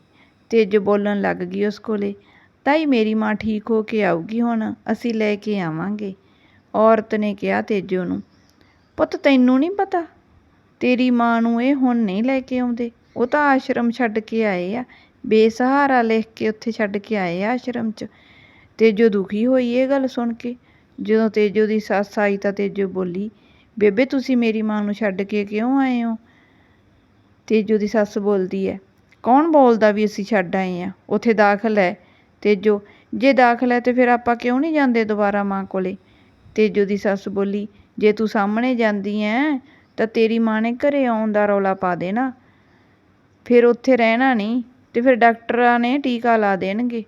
ਤੇਜੋ ਬੋਲਣ ਲੱਗ ਗਈ ਉਸ ਕੋਲੇ, ਤਾਈ ਮੇਰੀ ਮਾਂ ਠੀਕ ਹੋ ਕੇ ਆਊਗੀ ਹੁਣ, ਅਸੀਂ ਲੈ ਕੇ ਆਵਾਂਗੇ। ਔਰਤ ਨੇ ਕਿਹਾ ਤੇਜੋ ਨੂੰ, ਪੁੱਤ ਤੈਨੂੰ ਨਹੀਂ ਪਤਾ, ਤੇਰੀ ਮਾਂ ਨੂੰ ਇਹ ਹੁਣ ਨਹੀਂ ਲੈ ਕੇ ਆਉਂਦੇ। ਉਹ ਤਾਂ ਆਸ਼ਰਮ ਛੱਡ ਕੇ ਆਏ ਆ, ਬੇਸਹਾਰਾ ਲਿਖ ਕੇ ਉੱਥੇ ਛੱਡ ਕੇ ਆਏ ਆ ਆਸ਼ਰਮ 'ਚ। ਤੇਜੋ ਦੁਖੀ ਹੋਈ ਇਹ ਗੱਲ ਸੁਣ ਕੇ। ਜਦੋਂ ਤੇਜੋ ਦੀ ਸੱਸ ਆਈ ਤਾਂ ਤੇਜੋ ਬੋਲੀ, ਬੇਬੇ ਤੁਸੀਂ ਮੇਰੀ ਮਾਂ ਨੂੰ ਛੱਡ ਕੇ ਕਿਉਂ ਆਏ ਹੋ? ਤੇਜੋ ਦੀ ਸੱਸ ਬੋਲਦੀ ਹੈ, ਕੌਣ ਬੋਲਦਾ ਵੀ ਅਸੀਂ ਛੱਡ ਆਏ ਆ ਉੱਥੇ ਦਾਖਲ ਹੈ। ਤੇਜੋ, ਜੇ ਦਾਖਲ ਹੈ ਤੇ ਫਿਰ ਆਪਾਂ ਕਿਉਂ ਨਹੀਂ ਜਾਂਦੇ ਦੁਬਾਰਾ ਮਾਂ ਕੋਲੇ? ਤੇਜੋ ਦੀ ਸੱਸ ਬੋਲੀ, ਜੇ ਤੂੰ ਸਾਹਮਣੇ ਜਾਂਦੀ ਐ ਤਾਂ ਤੇਰੀ ਮਾਂ ਨੇ ਘਰੇ ਆਉਣ ਦਾ ਰੌਲਾ ਪਾ ਦੇਣਾ। ਫਿਰ ਉੱਥੇ ਰਹਿਣਾ ਨਹੀਂ, ਤੇ ਫਿਰ ਡਾਕਟਰਾਂ ਨੇ ਟੀਕਾ ਲਾ ਦੇਣਗੇ।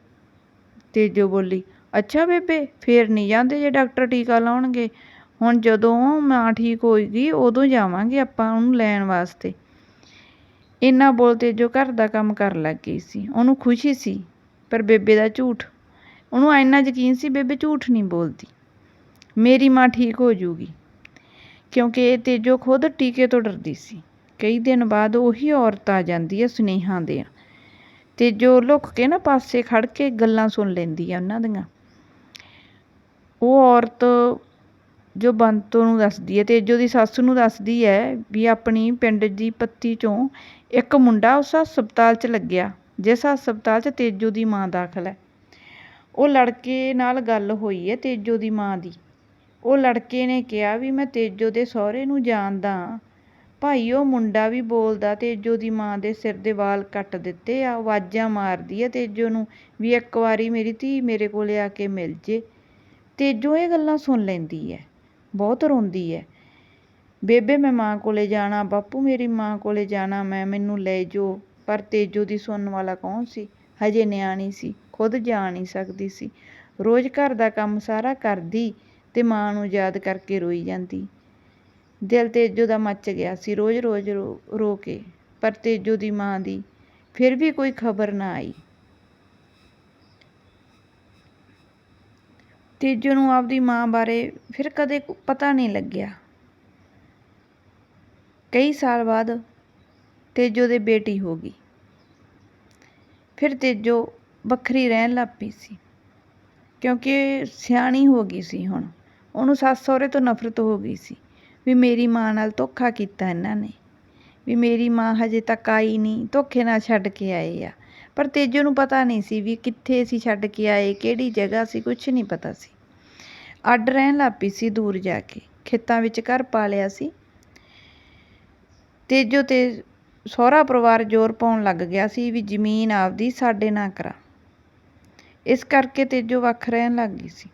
ਤੇਜੋ ਬੋਲੀ, ਅੱਛਾ ਬੇਬੇ, ਫੇਰ ਨਹੀਂ ਜਾਂਦੇ ਜੇ ਡਾਕਟਰ ਟੀਕਾ ਲਾਉਣਗੇ? ਹੁਣ ਜਦੋਂ ਮਾਂ ਠੀਕ ਹੋਏਗੀ, ਉਦੋਂ ਜਾਵਾਂਗੇ ਆਪਾਂ ਉਹਨੂੰ ਲੈਣ ਵਾਸਤੇ। ਇੰਨਾ ਬੋਲ ਤੇਜੋ ਘਰ ਦਾ ਕੰਮ ਕਰਨ ਲੱਗ ਗਈ ਸੀ। ਉਹਨੂੰ ਖੁਸ਼ੀ ਸੀ, ਪਰ ਬੇਬੇ ਦਾ ਝੂਠ। ਉਹਨੂੰ ਇੰਨਾ ਯਕੀਨ ਸੀ ਬੇਬੇ ਝੂਠ ਨਹੀਂ ਬੋਲਦੀ। ਮੇਰੀ ਮਾਂ ਠੀਕ ਹੋ ਜੂਗੀ, ਕਿਉਂਕਿ ਇਹ ਤੇਜੋ ਖੁਦ ਟੀਕੇ ਤੋਂ ਡਰਦੀ ਸੀ। ਕਈ ਦਿਨ ਬਾਅਦ ਉਹੀ ਔਰਤ ਆ ਜਾਂਦੀ ਹੈ ਸੁਨੇਹਾ ਦੇ ਤੇਜੋ ਲੁੱਕ ਕੇ ਨਾ ਪਾਸੇ ਖੜ ਕੇ ਗੱਲਾਂ ਸੁਣ ਲੈਂਦੀ ਆ ਉਹਨਾਂ ਦੀਆਂ। ਉਹ ਔਰਤ ਜੋ ਬੰਤੋ ਨੂੰ ਦੱਸਦੀ ਹੈ ਤੇਜੋ ਦੀ ਸੱਸ ਨੂੰ ਦੱਸਦੀ ਹੈ ਵੀ ਆਪਣੀ ਪਿੰਡ ਦੀ ਪੱਤੀ ਚੋਂ ਇੱਕ ਮੁੰਡਾ ਉਸ ਹਸਪਤਾਲ 'ਚ ਲੱਗਿਆ, ਜਿਸ ਹਸਪਤਾਲ 'ਚ ਤੇਜੋ ਦੀ ਮਾਂ ਦਾਖਲ ਹੈ। ਉਹ ਲੜਕੇ ਨਾਲ ਗੱਲ ਹੋਈ ਹੈ ਤੇਜੋ ਦੀ ਮਾਂ ਦੀ। ਉਹ ਲੜਕੇ ਨੇ ਕਿਹਾ ਵੀ ਮੈਂ ਤੇਜੋ ਦੇ ਸਹੁਰੇ ਨੂੰ ਜਾਣਦਾ ਭਾਈ, ਉਹ ਮੁੰਡਾ ਵੀ ਬੋਲਦਾ ਤੇਜੋ ਦੀ ਮਾਂ ਦੇ ਸਿਰ ਦੇ ਵਾਲ ਕੱਟ ਦਿੱਤੇ ਆ, ਆਵਾਜ਼ਾਂ ਮਾਰਦੀ ਹੈ ਤੇਜੋ ਨੂੰ ਵੀ ਇੱਕ ਵਾਰੀ ਮੇਰੀ ਧੀ ਮੇਰੇ ਕੋਲੇ ਆ ਕੇ ਮਿਲ ਜੇ। ਤੇਜੋ ਇਹ ਗੱਲਾਂ ਸੁਣ ਲੈਂਦੀ ਹੈ। ਬਹੁਤ ਰੋਂਦੀ ਹੈ ਬੇਬੇ, ਮੈਂ ਮਾਂ ਕੋਲੇ ਜਾਣਾ, ਬਾਪੂ ਮੇਰੀ ਮਾਂ ਕੋਲੇ ਜਾਣਾ, ਮੈਂ ਮੈਨੂੰ ਲੈ ਜੋ। ਪਰ ਤੇਜੋ ਦੀ ਸੁਣਨ ਵਾਲਾ ਕੌਣ ਸੀ? ਹਜੇ ਨਿਆਣੀ ਸੀ, ਖੁਦ ਜਾ ਨਹੀਂ ਸਕਦੀ ਸੀ। ਰੋਜ਼ ਘਰ ਦਾ ਕੰਮ ਸਾਰਾ ਕਰਦੀ ਤੇ ਮਾਂ ਨੂੰ ਯਾਦ ਕਰਕੇ ਰੋਈ ਜਾਂਦੀ। ਦਿਲ ਤੇਜੋ ਦਾ ਮੱਚ ਗਿਆ ਸੀ ਰੋਜ਼ ਰੋਜ਼ ਰੋ ਰੋ ਕੇ। ਪਰ ਤੇਜੋ ਦੀ ਮਾਂ ਦੀ ਫਿਰ ਵੀ ਕੋਈ ਖਬਰ ਨਾ ਆਈ। ਤੇਜੋ ਨੂੰ ਆਪਦੀ ਮਾਂ ਬਾਰੇ ਫਿਰ ਕਦੇ ਪਤਾ ਨਹੀਂ ਲੱਗਿਆ। ਕਈ ਸਾਲ ਬਾਅਦ ਤੇਜੋ ਦੇ ਬੇਟੀ ਹੋ ਗਈ। ਫਿਰ ਤੇਜੋ ਵੱਖਰੀ ਰਹਿਣ ਲੱਗ ਪਈ ਸੀ, ਕਿਉਂਕਿ ਸਿਆਣੀ ਹੋ ਗਈ ਸੀ ਹੁਣ। ਉਹਨੂੰ ਸੱਸ ਸਹੁਰੇ ਤੋਂ ਨਫ਼ਰਤ ਹੋ ਗਈ ਸੀ ਵੀ ਮੇਰੀ ਮਾਂ ਨਾਲ ਧੋਖਾ ਕੀਤਾ ਇਹਨਾਂ ਨੇ, ਵੀ ਮੇਰੀ ਮਾਂ ਹਜੇ ਤੱਕ ਆਈ ਨਹੀਂ, ਧੋਖੇ ਨਾਲ ਛੱਡ ਕੇ ਆਏ ਆ। ਪਰ ਤੇਜੋ ਨੂੰ ਪਤਾ ਨਹੀਂ ਸੀ ਵੀ ਕਿੱਥੇ ਅਸੀਂ ਛੱਡ ਕੇ ਆਏ, ਕਿਹੜੀ ਜਗ੍ਹਾ ਸੀ ਕੁਝ ਨਹੀਂ ਪਤਾ ਸੀ। ਅੱਡ ਰਹਿਣ ਲੱਗ ਪਈ ਸੀ ਦੂਰ ਜਾ ਕੇ, ਖੇਤਾਂ ਵਿੱਚ ਘਰ ਪਾ ਲਿਆ ਸੀ। ਤੇਜੋ ਤੇ ਸਹੁਰਾ ਪਰਿਵਾਰ ਜ਼ੋਰ ਪਾਉਣ ਲੱਗ ਗਿਆ ਸੀ ਵੀ ਜ਼ਮੀਨ ਆਪਦੀ ਸਾਡੇ ਨਾ ਕਰਾ। ਇਸ ਕਰਕੇ ਤੇਜੋ ਵੱਖ ਰਹਿਣ ਲੱਗ ਗਈ ਸੀ।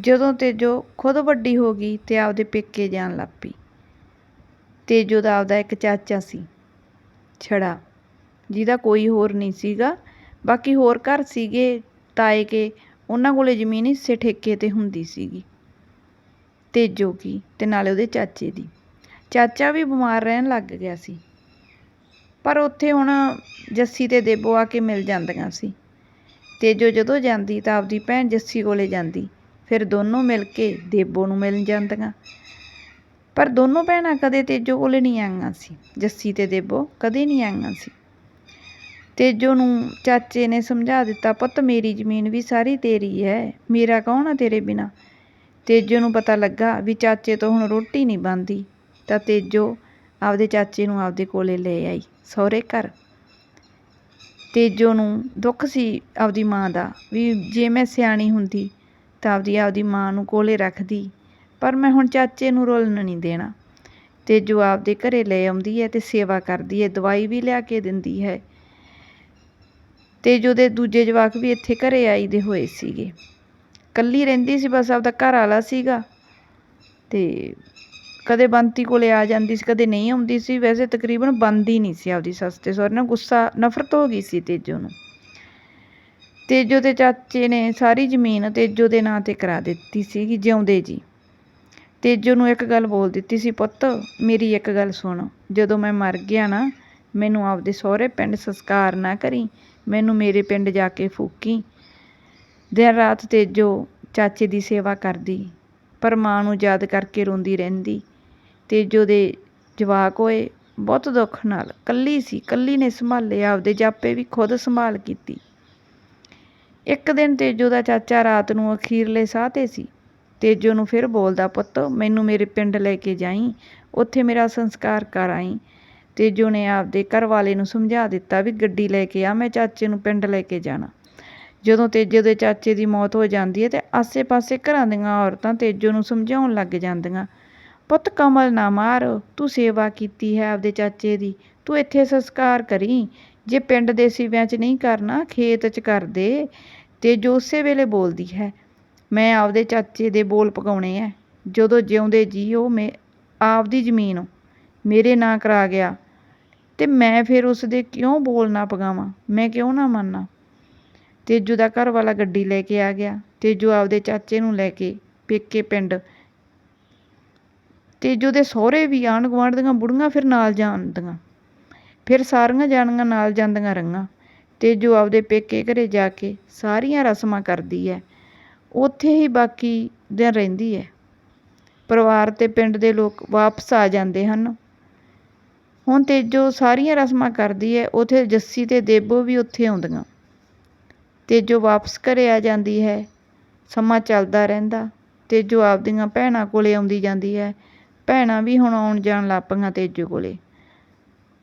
ਜਦੋਂ ਤੇਜੋ ਖੁਦ ਵੱਡੀ ਹੋ ਗਈ ਤੇ ਆਪਦੇ ਪੇਕੇ ਜਾਣ ਲੱਗ ਪਈ। ਤੇਜੋ ਦਾ ਆਪਦਾ ਇੱਕ ਚਾਚਾ ਸੀ, ਛੜਾ। ਜਿਹਦਾ ਕੋਈ ਹੋਰ ਨਹੀਂ ਸੀਗਾ। ਬਾਕੀ ਹੋਰ ਘਰ ਸੀਗੇ, ਤਾਏ ਕੇ, ਉਹਨਾਂ ਕੋਲੇ ਜ਼ਮੀਨ ਹਿੱਸੇ ਠੇਕੇ ਤੇ ਹੁੰਦੀ ਸੀਗੀ। ਤੇਜੋ ਕੀ ਤੇ ਨਾਲੇ ਉਹਦੇ ਚਾਚੇ ਦੀ। ਚਾਚਾ ਵੀ ਬਿਮਾਰ ਰਹਿਣ ਲੱਗ ਗਿਆ ਸੀ। ਪਰ ਉੱਥੇ ਹੁਣ ਜੱਸੀ ਤੇ ਦੇਬੋ ਆ ਕੇ ਮਿਲ ਜਾਂਦੀਆਂ ਸੀ। ਤੇਜੋ ਜਦੋਂ ਜਾਂਦੀ ਤਾਂ ਆਪਦੀ ਭੈਣ ਜੱਸੀ ਕੋਲੇ ਜਾਂਦੀ। ਫਿਰ ਦੋਨੋਂ ਮਿਲ ਕੇ ਦੇਬੋ ਨੂੰ ਮਿਲ ਜਾਂਦੀਆਂ। ਪਰ ਦੋਨੋਂ ਭੈਣਾਂ ਕਦੇ ਤੇਜੋ ਕੋਲੇ ਨਹੀਂ ਆਈਆਂ ਸੀ। ਜੱਸੀ ਤੇ ਦੇਬੋ ਕਦੇ ਨਹੀਂ ਆਈਆਂ ਸੀ। ਤੇਜੋ ਨੂੰ ਚਾਚੇ ਨੇ ਸਮਝਾ ਦਿੱਤਾ, ਪੁੱਤ ਮੇਰੀ ਜ਼ਮੀਨ ਵੀ ਸਾਰੀ ਤੇਰੀ ਹੈ, ਮੇਰਾ ਕੌਣ ਆ ਤੇਰੇ ਬਿਨਾ? ਤੇਜੋ ਨੂੰ ਪਤਾ ਲੱਗਾ ਵੀ ਚਾਚੇ ਤੋਂ ਹੁਣ ਰੋਟੀ ਨਹੀਂ ਬਣਦੀ। ਤਾਂ ਤੇਜੋ ਆਪਦੇ ਚਾਚੇ ਨੂੰ ਆਪਦੇ ਕੋਲੇ ਲੈ ਆਈ, ਸਹੁਰੇ ਘਰ। ਤੇਜੋ ਨੂੰ ਦੁੱਖ ਸੀ ਆਪਦੀ ਮਾਂ ਦਾ ਵੀ ਜੇ ਮੈਂ ਸਿਆਣੀ ਹੁੰਦੀ ਤਾਂ ਆਪਦੀ ਆਪਦੀ ਮਾਂ ਨੂੰ ਕੋਲੇ ਰੱਖਦੀ, ਪਰ ਮੈਂ ਹੁਣ ਚਾਚੇ ਨੂੰ ਰੋਲਣ ਨਹੀਂ ਦੇਣਾ। ਤੇਜੋ ਆਪਦੇ ਘਰੇ ਲੈ ਆਉਂਦੀ ਹੈ ਤੇ ਸੇਵਾ ਕਰਦੀ ਹੈ, ਦਵਾਈ ਵੀ ਲਿਆ ਕੇ ਦਿੰਦੀ ਹੈ। ਤੇਜੋ ਦੇ ਦੂਜੇ ਜਵਾਕ ਵੀ ਇੱਥੇ ਘਰੇ ਆਈ ਦੇ ਹੋਏ ਸੀਗੇ। ਕੱਲੀ ਰਹਿੰਦੀ ਸੀ, ਬਸ ਆਪਦਾ ਘਰ ਵਾਲਾ ਸੀਗਾ। ਤੇ ਕਦੇ ਬੰਤੀ ਕੋਲੇ ਆ ਜਾਂਦੀ ਸੀ, ਕਦੇ ਨਹੀਂ ਆਉਂਦੀ ਸੀ। ਵੈਸੇ ਤਕਰੀਬਨ ਬੰਦੀ ਨਹੀਂ ਸੀ ਆਪਦੀ ਸੱਸ ਤੇ ਸਹੁਰੇ ਨਾਲ, ਗੁੱਸਾ, ਨਫ਼ਰਤ ਹੋ ਗਈ ਸੀ ਤੇਜੋ ਨੂੰ। ਤੇਜੋ ਦੇ ਚਾਚੇ ਨੇ ਸਾਰੀ ਜ਼ਮੀਨ ਤੇਜੋ ਦੇ ਨਾਂ ਤੇ ਕਰਾ ਦਿੱਤੀ ਸੀਗੀ, ਜਿਉਂਦੇ ਜੀ। ਤੇਜੋ ਨੂੰ ਇੱਕ ਗੱਲ ਬੋਲ ਦਿੱਤੀ ਸੀ, ਪੁੱਤ, ਮੇਰੀ ਇੱਕ ਗੱਲ ਸੁਣ। ਜਦੋਂ ਮੈਂ ਮਰ ਗਿਆ ਨਾ, ਮੈਨੂੰ ਆਪਦੇ ਸਹੁਰੇ ਪਿੰਡ ਸੰਸਕਾਰ ਨਾ ਕਰੀ। ਮੈਨੂੰ ਮੇਰੇ ਪਿੰਡ ਜਾ ਕੇ ਫੂਕੀ। ਦਿਨ ਰਾਤ ਤੇਜੋ ਚਾਚੇ ਦੀ ਸੇਵਾ ਕਰਦੀ ਪਰ ਮਾਂ ਨੂੰ ਯਾਦ ਕਰਕੇ ਰੋਂਦੀ ਰਹਿੰਦੀ। ਤੇਜੋ ਦੇ ਜਵਾਕ ਹੋਏ, ਬਹੁਤ ਦੁੱਖ ਨਾਲ ਕੱਲੀ ਸੀ, ਕੱਲੀ ਨੇ ਸੰਭਾਲੇ, ਆਪਦੇ ਜਾਪੇ ਵੀ ਖੁਦ ਸੰਭਾਲ ਕੀਤੀ। ਇੱਕ ਦਿਨ ਤੇਜੋ ਦਾ ਚਾਚਾ ਰਾਤ ਨੂੰ ਅਖੀਰਲੇ ਸਾਹ ਤੇ ਸੀ। ਤੇਜੋ ਨੂੰ ਫਿਰ ਬੋਲਦਾ, ਪੁੱਤ, ਮੈਨੂੰ ਮੇਰੇ ਪਿੰਡ ਲੈ ਕੇ ਜਾਈ, ਉੱਥੇ ਮੇਰਾ ਸੰਸਕਾਰ ਕਰ ਆਈ। ਤੇਜੋ ਨੇ ਆਪਦੇ ਘਰ ਵਾਲੇ ਨੂੰ ਸਮਝਾ ਦਿੱਤਾ ਵੀ ਗੱਡੀ ਲੈ ਕੇ ਆ, ਮੈਂ ਚਾਚੇ ਨੂੰ ਪਿੰਡ ਲੈ ਕੇ ਜਾਣਾ। ਜਦੋਂ ਤੇਜੋ ਦੇ ਚਾਚੇ ਦੀ ਮੌਤ ਹੋ ਜਾਂਦੀ ਹੈ ਤੇ ਆਸੇ-ਪਾਸੇ ਘਰਾਂ ਦੀਆਂ ਔਰਤਾਂ ਤੇਜੋ ਨੂੰ ਸਮਝਾਉਣ ਲੱਗ ਜਾਂਦੀਆਂ, ਪੁੱਤ ਕਮਲ ਨਾ ਮਾਰ, ਤੂੰ ਸੇਵਾ ਕੀਤੀ ਹੈ ਆਪਦੇ ਚਾਚੇ ਦੀ, ਤੂੰ ਇੱਥੇ ਸੰਸਕਾਰ ਕਰੀ, ਜੇ ਪਿੰਡ ਦੇ ਸਿਵਿਆਂ 'ਚ ਨਹੀਂ ਕਰਨਾ, ਖੇਤ 'ਚ ਕਰ ਦੇ। ਤੇ ਉਸੇ ਵੇਲੇ ਬੋਲਦੀ ਹੈ, ਮੈਂ ਆਪਦੇ ਚਾਚੇ ਦੇ ਬੋਲ ਪਕਾਉਣੇ ਐ ਜਦੋਂ ਜਿਉਂਦੇ ਜੀ ਉਹ ਮੈਂ ਆਪਦੀ ਜ਼ਮੀਨ ਮੇਰੇ ਨਾਂ ਕਰਾ ਗਿਆ। ਤੇ ਮੈਂ ਫਿਰ ਉਸ ਦੇ ਕਿਉਂ ਬੋਲ ਨਾ ਪਗਾਵਾਂ? ਮੈਂ ਕਿਉਂ ਨਾ ਮੰਨਾਂ? ਤੇਜੂ ਦਾ ਘਰ ਵਾਲਾ ਗੱਡੀ ਲੈ ਕੇ ਆ ਗਿਆ। ਤੇਜੂ ਆਪਦੇ ਚਾਚੇ ਨੂੰ ਲੈ ਕੇ ਪੇਕੇ ਪਿੰਡ। ਤੇਜੂ ਦੇ ਸਹੁਰੇ ਵੀ ਆਂਢ ਗੁਆਂਢ ਦੀਆਂ ਬੁੜੀਆਂ ਫਿਰ ਨਾਲ ਜਾਂਦੀਆਂ। ਫਿਰ ਸਾਰੀਆਂ ਜਾਣੀਆਂ ਨਾਲ ਜਾਂਦੀਆਂ ਰਹੀਆਂ। ਤੇਜੂ ਆਪਦੇ ਪੇਕੇ ਘਰੇ ਜਾ ਕੇ ਸਾਰੀਆਂ ਰਸਮਾਂ ਕਰਦੀ ਹੈ। ਉੱਥੇ ਹੀ ਬਾਕੀ ਦਿਨ ਰਹਿੰਦੀ ਹੈ। ਪਰਿਵਾਰ ਤੇ ਪਿੰਡ ਦੇ ਲੋਕ ਵਾਪਸ ਆ ਜਾਂਦੇ ਹਨ। ਹੁਣ ਤੇਜੋ ਸਾਰੀਆਂ ਰਸਮਾਂ ਕਰਦੀ ਹੈ ਉੱਥੇ ਜੱਸੀ ਤੇ ਦੇਬੋ ਵੀ ਉੱਥੇ ਆਉਂਦੀਆਂ। ਤੇਜੋ ਵਾਪਸ ਘਰੇ ਆ ਜਾਂਦੀ ਹੈ, ਸਮਾਂ ਚੱਲਦਾ ਰਹਿੰਦਾ। ਤੇਜੋ ਆਪਦੀਆਂ ਭੈਣਾਂ ਕੋਲੇ ਆਉਂਦੀ ਜਾਂਦੀ ਹੈ, ਭੈਣਾਂ ਵੀ ਹੁਣ ਆਉਣ ਜਾਣ ਲੱਗ ਤੇਜੋ ਕੋਲੇ।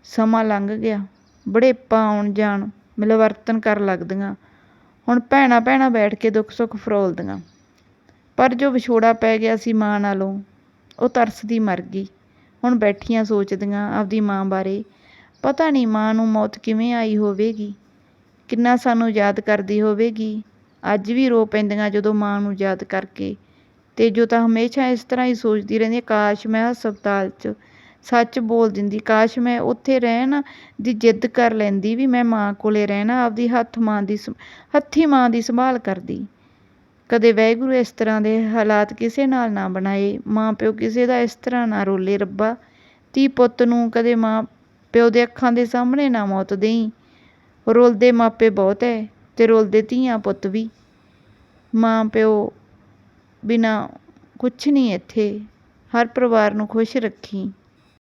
ਸਮਾਂ ਲੰਘ ਗਿਆ। ਬੜੇਪਾ ਆਉਣ ਜਾਣ, ਮਿਲਵਰਤਨ ਕਰਨ ਲੱਗਦੀਆਂ। ਹੁਣ ਭੈਣਾਂ ਭੈਣਾਂ ਬੈਠ ਕੇ ਦੁੱਖ ਸੁੱਖ ਫਰੋਲਦੀਆਂ। ਪਰ ਜੋ ਵਿਛੋੜਾ ਪੈ ਗਿਆ ਸੀ ਮਾਂ ਨਾਲੋਂ, ਉਹ ਤਰਸਦੀ ਮਰ ਗਈ। ਹੁਣ ਬੈਠੀਆਂ ਸੋਚਦੀਆਂ ਆਪਦੀ ਮਾਂ ਬਾਰੇ। ਪਤਾ ਨਹੀਂ ਮਾਂ ਨੂੰ ਮੌਤ ਕਿਵੇਂ ਆਈ ਹੋਵੇਗੀ। ਕਿੰਨਾ ਸਾਨੂੰ ਯਾਦ ਕਰਦੀ ਹੋਵੇਗੀ। ਅੱਜ ਵੀ ਰੋ ਪੈਂਦੀਆਂ ਜਦੋਂ ਮਾਂ ਨੂੰ ਯਾਦ ਕਰਕੇ। ਤੇ ਜੋ ਤਾਂ ਹਮੇਸ਼ਾ ਇਸ ਤਰ੍ਹਾਂ ਹੀ ਸੋਚਦੀ ਰਹਿੰਦੀ ਕਾਸ਼ ਮੈਂ ਹਸਪਤਾਲ 'ਚ ਸੱਚ ਬੋਲ ਦਿੰਦੀ, ਕਾਸ਼ ਮੈਂ ਉੱਥੇ ਰਹਿਣ ਦੀ ਜਿੱਦ ਕਰ ਲੈਂਦੀ ਵੀ ਮੈਂ ਮਾਂ ਕੋਲੇ ਰਹਿਣਾ, ਆਪਦੀ ਹੱਥ ਮਾਂ ਦੀ ਹੱਥੀ ਮਾਂ ਦੀ ਸੰਭਾਲ ਕਰਦੀ। ਕਦੇ ਵਾਹਿਗੁਰੂ ਇਸ ਤਰ੍ਹਾਂ ਦੇ ਹਾਲਾਤ ਕਿਸੇ ਨਾਲ ਨਾ ਬਣਾਏ, ਮਾਂ ਪਿਓ ਕਿਸੇ ਦਾ ਇਸ ਤਰ੍ਹਾਂ ਨਾ ਰੋਲੇ ਰੱਬਾ। ਧੀ ਪੁੱਤ ਨੂੰ ਕਦੇ ਮਾਂ ਪਿਓ ਦੇ ਅੱਖਾਂ ਦੇ ਸਾਹਮਣੇ ਨਾ ਮੌਤ ਦੇਈ। ਰੋਲਦੇ ਮਾਪੇ ਬਹੁਤ ਹੈ ਤੇ ਰੋਲਦੇ ਧੀਆਂ ਪੁੱਤ ਵੀ। ਮਾਂ ਪਿਓ ਬਿਨਾ ਕੁਛ ਨਹੀਂ ਇੱਥੇ, ਹਰ ਪਰਿਵਾਰ ਨੂੰ ਖੁਸ਼ ਰੱਖੀ।